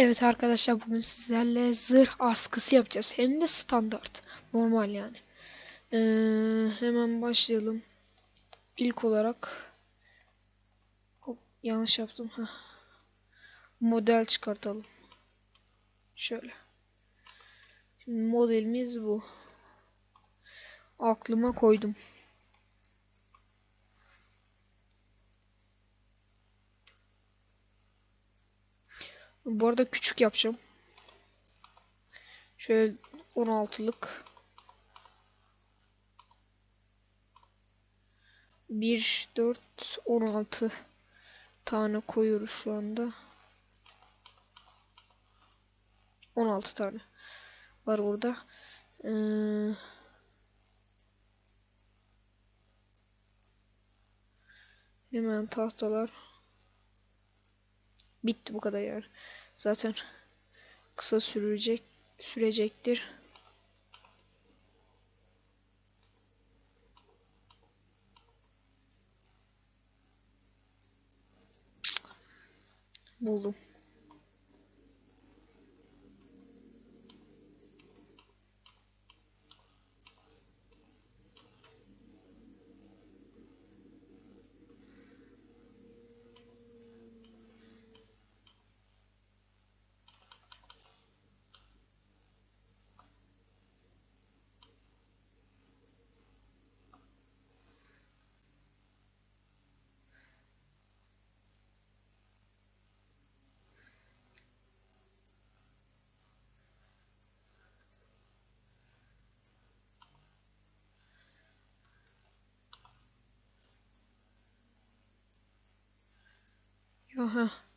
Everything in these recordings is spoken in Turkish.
Evet arkadaşlar bugün sizlerle zırh askısı yapacağız. Hem de standart. Normal yani. Ee, hemen başlayalım. İlk olarak Hop, yanlış yaptım. Heh. Model çıkartalım. Şöyle. Şimdi modelimiz bu. Aklıma koydum. Bu arada küçük yapacağım. Şöyle 16'lık. 1, 4, 16 tane koyuyoruz şu anda. 16 tane var burada. Ee, hemen tahtalar. Bitti bu kadar yani. Zaten kısa sürecek sürecektir. Buldum. 哦哈。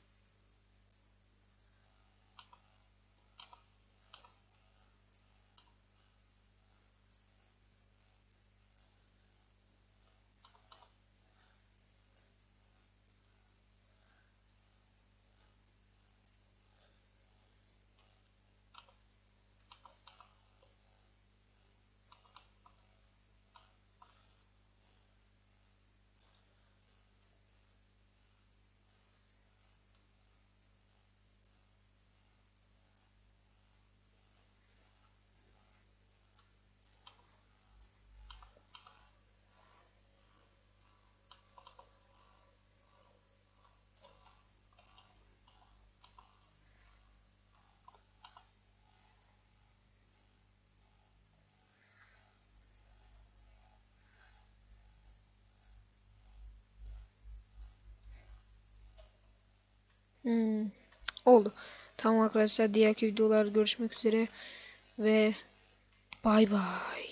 Hmm. Oldu. Tamam arkadaşlar diğer videolarda görüşmek üzere ve bay bay.